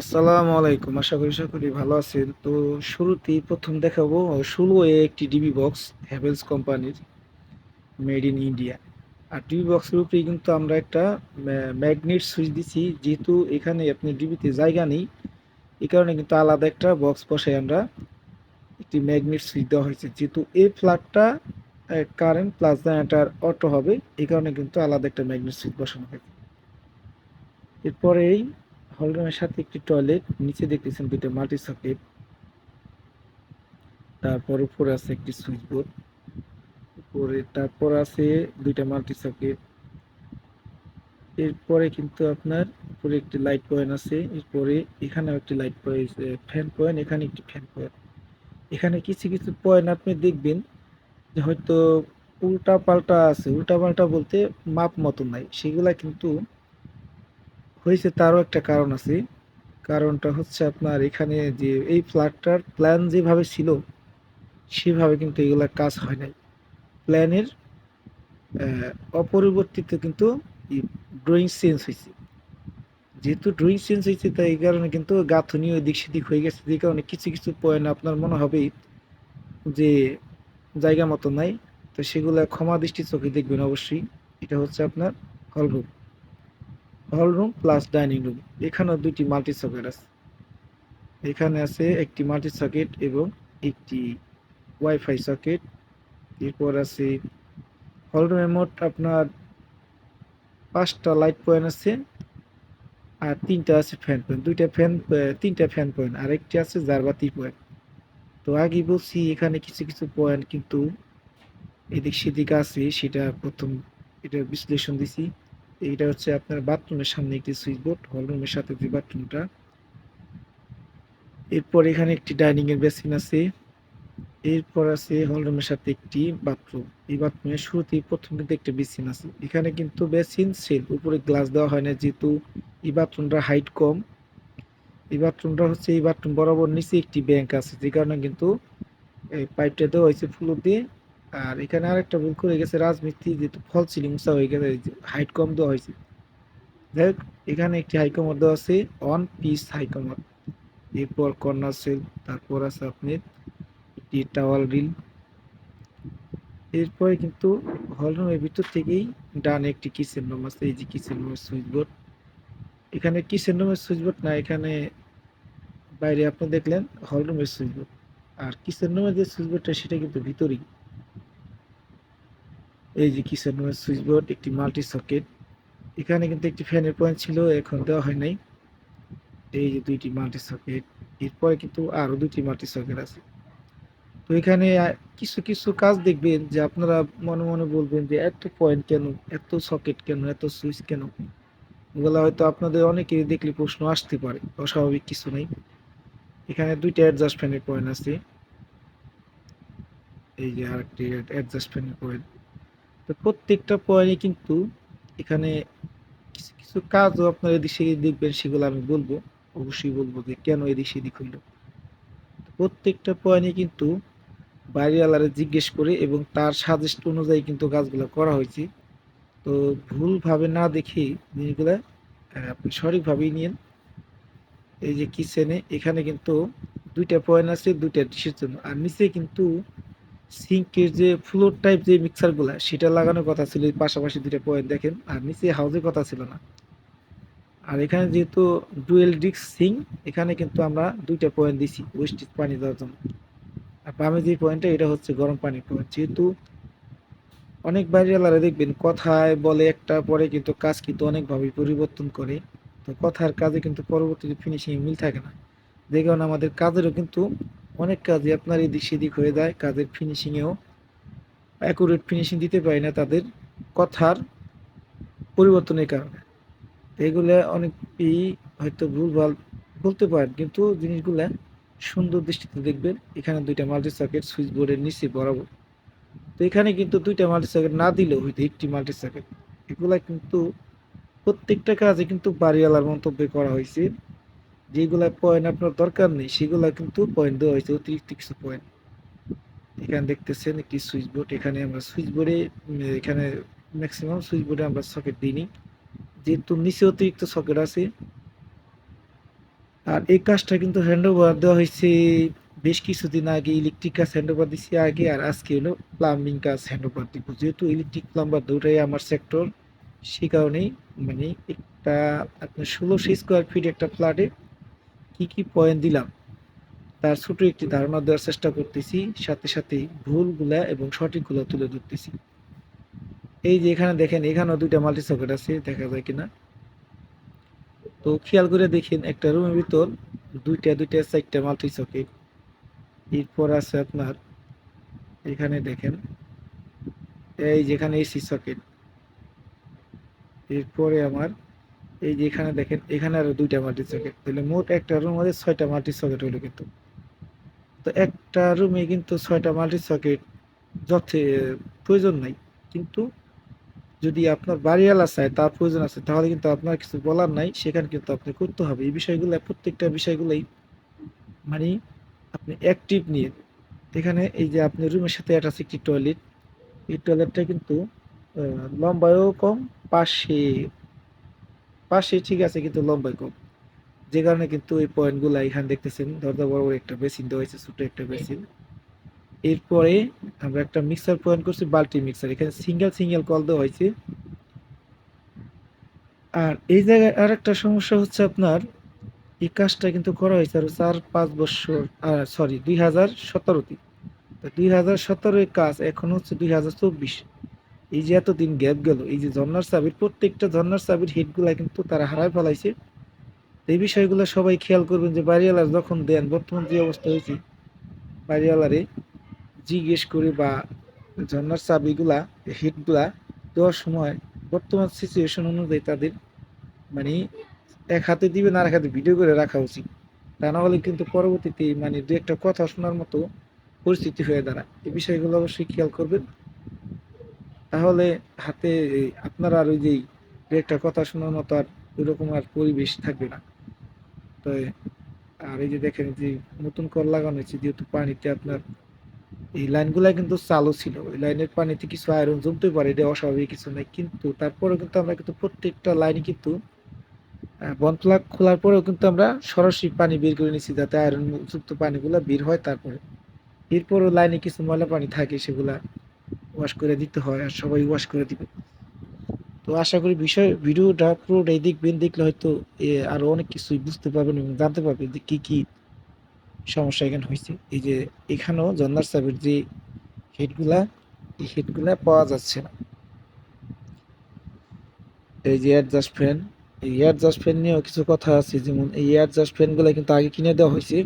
আসসালামু আলাইকুম। আশা করি সকলেই ভালো আছেন। তো শুরুতেই প্রথম দেখাবো ষোলো এ একটি ডিবি বক্স হ্যাভেলস কোম্পানির মেড ইন ইন্ডিয়া আর ডিবি বক্সের উপরেই কিন্তু আমরা একটা ম্যাগনেট সুইচ দিছি। যেহেতু এখানে আপনি ডিবিতে জায়গা নেই, এই কারণে কিন্তু আলাদা একটা বক্স বসাই আমরা একটি ম্যাগনেট সুইচ দেওয়া হয়েছে। যেহেতু এই ফ্ল্যাটটা কারেন্ট প্লাস জেনারেটার অটো হবে, এই কারণে কিন্তু আলাদা একটা ম্যাগনেট সুইচ বসানো হয়েছে। এরপরেই হলরুমের সাথে একটি টয়লেট, নিচে দেখতেছেন দুটো মাল্টি সকেট তারপর উপরে আছে একটি সুইচ বোর্ড উপরে, তারপর আছে দুইটা মাল্টি সকেট এরপরে কিন্তু আপনার উপরে একটি লাইট পয়েন্ট আছে, এরপরে এখানেও একটি লাইট পয়েন্ট ফ্যান পয়েন্ট এখানে একটি ফ্যান পয়েন্ট এখানে কিছু কিছু পয়েন্ট আপনি দেখবেন যে হয়তো উল্টা পাল্টা আছে উল্টা পাল্টা বলতে মাপ মতো নাই, সেগুলা কিন্তু হয়েছে তারও একটা কারণ আছে। কারণটা হচ্ছে আপনার এখানে যে এই ফ্ল্যাটটার প্ল্যান যেভাবে ছিল, সেভাবে কিন্তু এগুলা কাজ হয় নাই। প্ল্যানের অপরিবর্তিত কিন্তু ড্রয়িং চেঞ্জ হয়েছে। যেহেতু ড্রয়িং চেঞ্জ হয়েছে, তাই এই কারণে কিন্তু গাঁথনি দিক সেদিক হয়ে গেছে। যে কারণে কিছু কিছু পয়েন্ট আপনার মনে হবে যে জায়গা মতো নাই। তো সেগুলো ক্ষমা দৃষ্টি চোখে দেখবেন অবশ্যই। এটা হচ্ছে আপনার hall room hall room plus dining room এখানেও দুইটি মাল্টি সকেট আছে। এখানে আছে একটি মাল্টি সকেট এবং একটি ওয়াইফাই সকেট এরপর আছে হল রুমে মোট আপনার পাঁচটা লাইট পয়েন্ট আছে আর তিনটা আছে ফ্যান পয়েন্ট দুইটা ফ্যান তিনটা ফ্যান পয়েন্ট আর একটি আছে জারবাতি পয়েন্ট তো আগে বলছি এখানে কিছু কিছু পয়েন্ট কিন্তু এদিক সেদিক আছে, সেটা প্রথম এটা বিশ্লেষণ দিছি। এইটা হচ্ছে আপনার বাথরুমের সামনে একটি সুইচ বোর্ড, হলরুমের সাথে যে বাথরুমটা। এরপর এখানে একটি ডাইনিং এর বেসিন আছে। এরপর আছে হলরুমের সাথে একটি বাথরুম। এই বাথরুমের শুরুতেই প্রথম কিন্তু একটা বেসিন আছে। এখানে কিন্তু বেসিন সেল উপরে গ্লাস দেওয়া হয় না, যেহেতু এই বাথরুমটা হাইট কম। এই বাথরুমটা হচ্ছে, এই বাথরুম বরাবর নিচে একটি ব্যাংক আছে, যে কারণে কিন্তু এই পাইপটা দেওয়া হয়েছে ফুলো দিয়ে। আর এখানে আরেকটা ভুল করে গেছে, রাজমিস্ত্রি যেহেতু ফল সিলিং উঁচা হয়ে গেছে হাইট কম দেওয়া হয়েছে। যাই হোক, এখানে একটি হাইকমার দেওয়া আছে অন পিস হাইকমার এরপর কর্নার সেল তারপর আছে আপনার একটি টাওয়াল রিল এরপরে কিন্তু হলরুমের ভিতর থেকেই ডানে একটি কিচেন রুম আছে, এই যে কিচেন রুমের সুইচ বোর্ড এখানে কিচেন রুমের সুইচ বোর্ড না, এখানে বাইরে আপনি দেখলেন হলরুমের সুইচ বোর্ড আর কিচেন রুমের যে সুইচ বোর্ডটা সেটা কিন্তু ভিতরেই। এই যে রুমের সুইচ বোর্ড একটি মাল্টি সকেট এখানে কিন্তু একটি ফ্যানের পয়েন্ট ছিল, এখন দেওয়া হয় নাই। এই যে দুইটি মাল্টি সকেট এরপরে কিন্তু আরও দুটি মাল্টি সকেট আছে। তো এখানে কিছু কিছু কাজ দেখবেন যে আপনারা মনে মনে বলবেন যে এত পয়েন্ট কেন, এত সকেট কেন, এত সুইচ কেন? এগুলো হয়তো আপনাদের অনেকেই দেখলে প্রশ্ন আসতে পারে, অস্বাভাবিক কিছু নেই। এখানে দুইটা অ্যাডজাস্ট ফ্যানের পয়েন্ট আছে। এই যে আরেকটি অ্যাডজাস্ট ফ্যানের পয়েন্ট তো প্রত্যেকটা পয়েন্টে কিন্তু এখানে কিছু কিছু কাজও আপনার এদিক সেদিক দেখবেন, সেগুলো আমি বলব, অবশ্যই বলব যে কেন এদিক সেদিক হইল। প্রত্যেকটা পয়েন্টে কিন্তু বাড়িওয়ালারে জিজ্ঞেস করে এবং তার সাজেস্ট অনুযায়ী কিন্তু কাজগুলো করা হয়েছে। তো ভুলভাবে না দেখে জিনিসগুলো আপনি সঠিকভাবেই নিন এই যে কিচেনে এখানে কিন্তু দুইটা পয়েন্ট আছে, দুইটা ডিশের জন্য। আর নিচে কিন্তু সিঙ্কের যে ফ্লোর টাইপ যে মিক্সারগুলো সেটা লাগানোর কথা ছিল পাশাপাশি দুইটা পয়েন্ট দেখেন, আর নিচে হাউজের কথা ছিল না। আর এখানে যেহেতু ডুয়েল ডিস্ক সিং এখানে কিন্তু আমরা দুইটা পয়েন্ট দিছি ওয়েস্ট পানি দেওয়ার জন্য। আর বামে যে পয়েন্টটা এটা হচ্ছে গরম পানির পয়েন্ট যেহেতু অনেক বাইরেওয়ালারা দেখবেন, কথায় বলে একটা পরে কিন্তু কাজ কিন্তু অনেকভাবে পরিবর্তন করে। তো কথার কাজে কিন্তু পরবর্তীতে ফিনিশিং মিল থাকে না। কারণে আমাদের কাজেরও কিন্তু অনেক কাজে আপনার এদিক সেদিক হয়ে যায়, কাজের ফিনিশিংয়েও অ্যাকুরেট ফিনিশিং দিতে পারি না তাদের কথার পরিবর্তনের কারণে। এগুলো অনেকেই হয়তো ভুলভাল বলতে পারেন, কিন্তু জিনিসগুলা সুন্দর দৃষ্টিতে দেখবেন। এখানে দুইটা মাল্টি সকেট সুইচ বোর্ডের নিচে বরাবর। তো এখানে কিন্তু দুইটা মাল্টি সকেট না দিলেও হয়তো একটি মাল্টি সকেট এগুলা কিন্তু প্রত্যেকটা কাজে কিন্তু বাড়িওয়ালার মন্তব্য করা হয়েছে। যেগুলা পয়েন্ট আপনার দরকার নেই, সেগুলা কিন্তু পয়েন্ট দেওয়া হয়েছে, অতিরিক্ত কিছু পয়েন্ট এখানে দেখতেছেন একটি সুইচ বোর্ড এখানে আমরা সুইচ বোর্ডে এখানে ম্যাক্সিমাম সুইচ বোর্ডে আমরা সকেট দিইনি। যেহেতু নিচে অতিরিক্ত সকেট আছে, আর এই কাজটা কিন্তু হ্যান্ড ওভার দেওয়া হয়েছে বেশ কিছুদিন আগে ইলেকট্রিক কাজ হ্যান্ড ওভার দিচ্ছি আগে, আর আজকে হলো প্লাম্বিং কাজ হ্যান্ড ওভার দিব। যেহেতু ইলেকট্রিক প্লাম্বার দুটাই আমার সেক্টর সে কারণেই মানে একটা আপনার ষোলোশো স্কোয়ার ফিট একটা ফ্ল্যাটে কি কি পয়েন্ট দিলাম, তার ছোট একটি ধারণা দেওয়ার চেষ্টা করতেছি, সাথে সাথে ভুলগুলা এবং সঠিকগুলো তুলে ধরতেছি। এই যে এখানে দেখেন, এখানেও দুইটা মাল্টি সকেট আছে, দেখা যায় কিনা? তো খেয়াল করে দেখেন, একটা রুমের ভিতর দুইটা দুইটা, চারটা মাল্টি সকেট এরপর আছে আপনার, এখানে দেখেন, এই যেখানে এসি সকেট এরপরে আমার এই যে এখানে দেখেন, এখানে আরও দুইটা মাল্টি সকেট তাহলে মোট একটা রুম মধ্যে ছয়টা মাল্টি সকেট হলো কিন্তু। তো একটা রুমে কিন্তু ছয়টা মাল্টি সকেট যথে প্রয়োজন নাই। কিন্তু যদি আপনার বাড়িওয়ালা চায়, তার প্রয়োজন আছে, তাহলে কিন্তু আপনার কিছু বলার নাই। সেখানে কিন্তু আপনি করতে হবে। এই বিষয়গুলো, প্রত্যেকটা বিষয়গুলোই মানে আপনি অ্যাক্টিভ নিয়ে। এখানে এই যে আপনি রুমের সাথে অ্যাটাচ একটি টয়লেট এই টয়লেটটা কিন্তু লম্বায়ও কম, পাশে পাশে ঠিক আছে কিন্তু লম্বায় কম। যে কারণে কিন্তু এই পয়েন্টগুলো এখানে দেখতেছেন দরজা বড় বড় একটা বেসিন দেওয়া হয়েছে ছোট একটা বেসিন এরপরে আমরা একটা মিক্সার পয়েন্ট করছি বাল্টি মিক্সার এখানে সিঙ্গেল সিঙ্গেল কল দেওয়া হয়েছে। আর এই জায়গায় আর একটা সমস্যা হচ্ছে আপনার এই কাজটা কিন্তু করা হয়েছে আরও চার পাঁচ বছর সরি দুই হাজার সতেরোতে। দুই হাজার সতেরোর কাজ এখন হচ্ছে দুই হাজার চব্বিশ। এই যে এতদিন গ্যাপ গেল, এই যে ঝর্নার চাবির, প্রত্যেকটা ঝর্নার চাবির হিটগুলা কিন্তু তারা হারায় ফেলাইছে। এই বিষয়গুলো সবাই খেয়াল করবেন যে বাড়িওয়ালার যখন দেন, বর্তমান যে অবস্থা হয়েছে, বাড়িওয়ালারে জিজ্ঞেস করে বা ঝর্নার চাবিগুলা, হিটগুলা দেওয়ার সময় বর্তমান সিচুয়েশন অনুযায়ী তাদের মানে এক হাতে দিবেন আর এক হাতে ভিডিও করে রাখা উচিত। তা না হলে কিন্তু পরবর্তীতে মানে দু একটা কথা শোনার মতো পরিস্থিতি হয়ে দাঁড়ায়। এই বিষয়গুলো অবশ্যই খেয়াল করবেন। তাহলে হাতে আপনার আর ওই যে একটা কথা শোনার মতো আর ওইরকম আর পরিবেশ থাকবে না। তো আর এই যে দেখেন যে নতুন কর লাগানো হয়েছে, যেহেতু পানিতে আপনার এই লাইনগুলা কিন্তু চালু ছিল, ওই লাইনের পানিতে কিছু আয়রন জমতে পারে, এটা অস্বাভাবিক কিছু নাই। কিন্তু তারপরেও কিন্তু আমরা কিন্তু প্রত্যেকটা লাইনে কিন্তু বন খোলার পরেও কিন্তু আমরা সরাসরি পানি বের করে নিচ্ছি যাতে আয়রন যুক্ত পানিগুলো বের হয় তারপরে। এরপরও লাইনে কিছু ময়লা পানি থাকে সেগুলা ওয়াশ করে দিতে হয় আর সবাই ওয়াশ করে দিবে। তো আশা করি বিষয়, ভিডিওটা পুরোটাই দেখবেন, দেখলে হয়তো এ আরও অনেক কিছুই বুঝতে পারবেন এবং জানতে পারবেন যে কি কি সমস্যা এখানে হয়েছে। এই যে এখানেও জন্নার সাবের যে হেডগুলা এই হেডগুলা পাওয়া যাচ্ছে না। এই যে অ্যাডজাস্ট ফ্যান এই অ্যাডজাস্ট ফ্যান নিয়েও কিছু কথা আছে, যেমন এই অ্যাডজাস্ট ফ্যানগুলো কিন্তু আগে কিনে দেওয়া হয়েছে।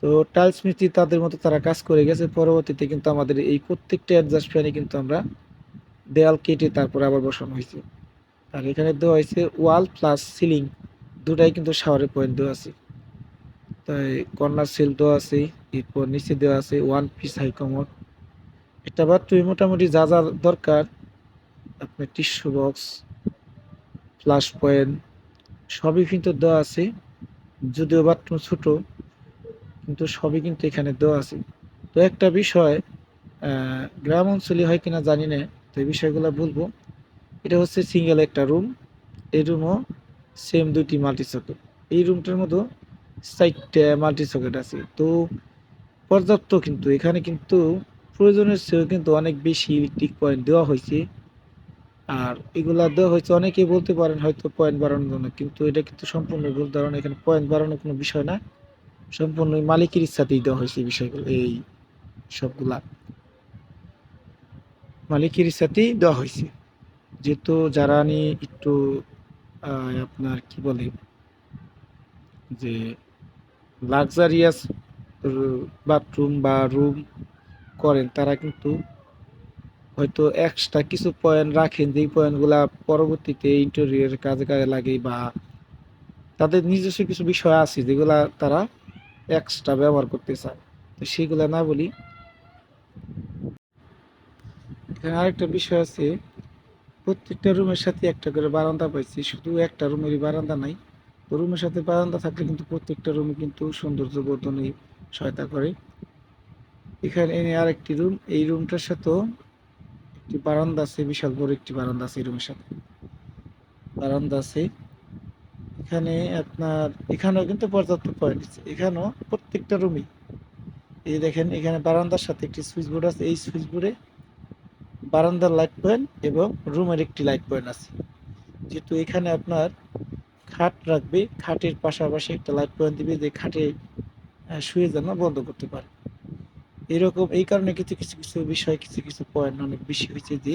তো টাইলস মিস্ত্রি তাদের মতো তারা কাজ করে গেছে। পরবর্তীতে কিন্তু আমাদের এই প্রত্যেকটা অ্যাডজাস্ট ফ্যানে কিন্তু আমরা দেয়াল কেটে তারপরে আবার বসানো হয়েছে। আর এখানে দেওয়া হয়েছে ওয়াল প্লাস সিলিং দুটাই কিন্তু শাওয়ারের পয়েন্ট দেওয়া আছে। তাই কর্নার সেল দেওয়া আছে, এরপর নিচে দেওয়া আছে ওয়ান পিস হাই কমোড এটা বাথরুমে মোটামুটি যা যা দরকার, আপনার টিস্যু বক্স ফ্লাশ পয়েন্ট সবই কিন্তু দেওয়া আছে। যদিও বাথরুম ছোট কিন্তু সবই কিন্তু এখানে দেওয়া আছে। তো একটা বিষয় গ্রাম অঞ্চলে হয় কিনা জানি না, তো এই বিষয়গুলো বলব। এটা হচ্ছে সিঙ্গেল একটা রুম এই রুমও সেম দুইটি মাল্টি সকেট এই রুমটার মতো চারটে মাল্টি সকেট আছে। তো পর্যাপ্ত কিন্তু, এখানে কিন্তু প্রয়োজনের চেয়েও কিন্তু অনেক বেশি ইলেকট্রিক পয়েন্ট দেওয়া হয়েছে। আর এগুলা দেওয়া হয়েছে, অনেকেই বলতে পারেন হয়তো পয়েন্ট বাড়ানোর জন্য, কিন্তু এটা কিন্তু সম্পূর্ণ ভুল ধারণা, এখানে পয়েন্ট বাড়ানোর কোনো বিষয় না। সম্পূর্ণ মালিকের ইচ্ছাতেই দেওয়া হয়েছে এই বিষয়গুলো, এই সবগুলা। মালিকের ইচ্ছাতেই দেওয়া হয়েছে। যেহেতু যারা নিয়ে একটু আপনার কি বলে, যে লাক্সারিয়াস বাথরুম বা রুম করেন, তারা কিন্তু হয়তো এক্সট্রা কিছু পয়েন্ট রাখেন, যেই পয়েন্টগুলা পরবর্তীতে ইন্টেরিয়র কাজে কাজে লাগে বা তাদের নিজস্ব কিছু বিষয় আছে, যেগুলা তারা এক্সট্রা ব্যবহার করতে চায়। তো সেগুলা না বলি। এখানে আরেকটা বিষয় আছে, প্রত্যেকটা রুমের সাথে একটা করে বারান্দা পাইছি, শুধু একটা রুমেরই বারান্দা নাই। রুমের সাথে বারান্দা থাকলে কিন্তু প্রত্যেকটা রুমে কিন্তু সৌন্দর্য বর্ধনে সহায়তা করে। এখানে এনে আরেকটি রুম, এই রুমটার সাথেও একটি বারান্দা আছে, বিশাল বড় একটি বারান্দা আছে এই রুমের সাথে। বারান্দা আছে। এখানে আপনার, এখানেও কিন্তু পর্যাপ্ত পয়েন্ট আছে। এখানেও প্রত্যেকটা রুমই এই দেখেন, এখানে বারান্দার সাথে একটি সুইচ বোর্ড আছে। এই সুইচ বোর্ডে বারান্দার লাইট পয়েন্ট এবং রুমের একটি লাইট পয়েন্ট আছে। যেহেতু এখানে আপনার খাট রাখবে, খাটের পাশাপাশি একটা লাইট পয়েন্ট দিবে যে খাটে শুয়ে যেন বন্ধ করতে পারে। এরকম, এই কারণে কিছু কিছু কিছু বিষয় কিছু কিছু পয়েন্ট অনেক বেশি হয়েছে যে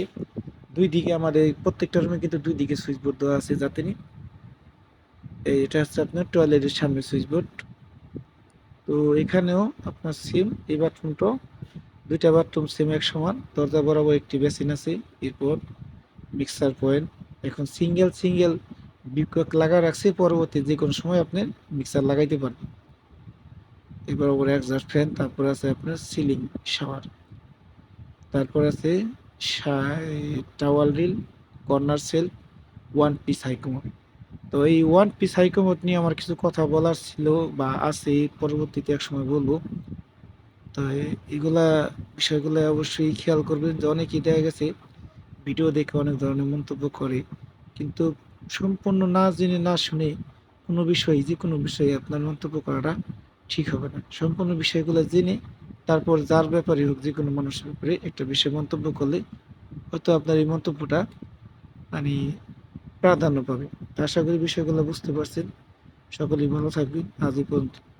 দুই দিকে আমাদের প্রত্যেকটা রুমে কিন্তু দুই দিকে সুইচ বোর্ড দেওয়া আছে যাতে নি এই এটা হচ্ছে আপনার টয়লেটের সামনে সুইচ বোর্ড তো এখানেও আপনার সিম এই বাথরুমটাও দুইটা বাথরুম সিম এক সমান, দরজা বরাবর একটি বেসিন আছে, এরপর মিক্সার পয়েন্ট এখন সিঙ্গেল সিঙ্গেল বিকক লাগা রাখছে, পরবর্তী যে কোনো সময় আপনি মিক্সার লাগাইতে পারেন। এবার ওপরে একজাস্ট ফ্যান তারপর আছে আপনার সিলিং শাওয়ার তারপর আছে towel rail corner shelf one piece high commode তো এই ওয়ান পিস হাইকমোড নিয়ে আমার কিছু কথা বলার ছিল বা আছে পরবর্তীতে এক সময় বলব। তো এগুলা বিষয়গুলো অবশ্যই খেয়াল করবেন যে অনেকেই দেখা গেছে ভিডিও দেখে অনেক ধরনের মন্তব্য করে। কিন্তু সম্পূর্ণ না জেনে না শুনে কোনো বিষয়, যে কোনো বিষয়ে আপনার মন্তব্য করাটা ঠিক হবে না। সম্পূর্ণ বিষয়গুলো জেনে তারপর যার ব্যাপারে হোক, যে কোনো মানুষের ব্যাপারে একটা বিষয় মন্তব্য করলে হয়তো আপনার এই মন্তব্যটা মানে প্রাধান্য পাবে। আশা করি বিষয়গুলো বুঝতে পারছেন। সকলেই ভালো থাকবেন। আজ পর্যন্ত।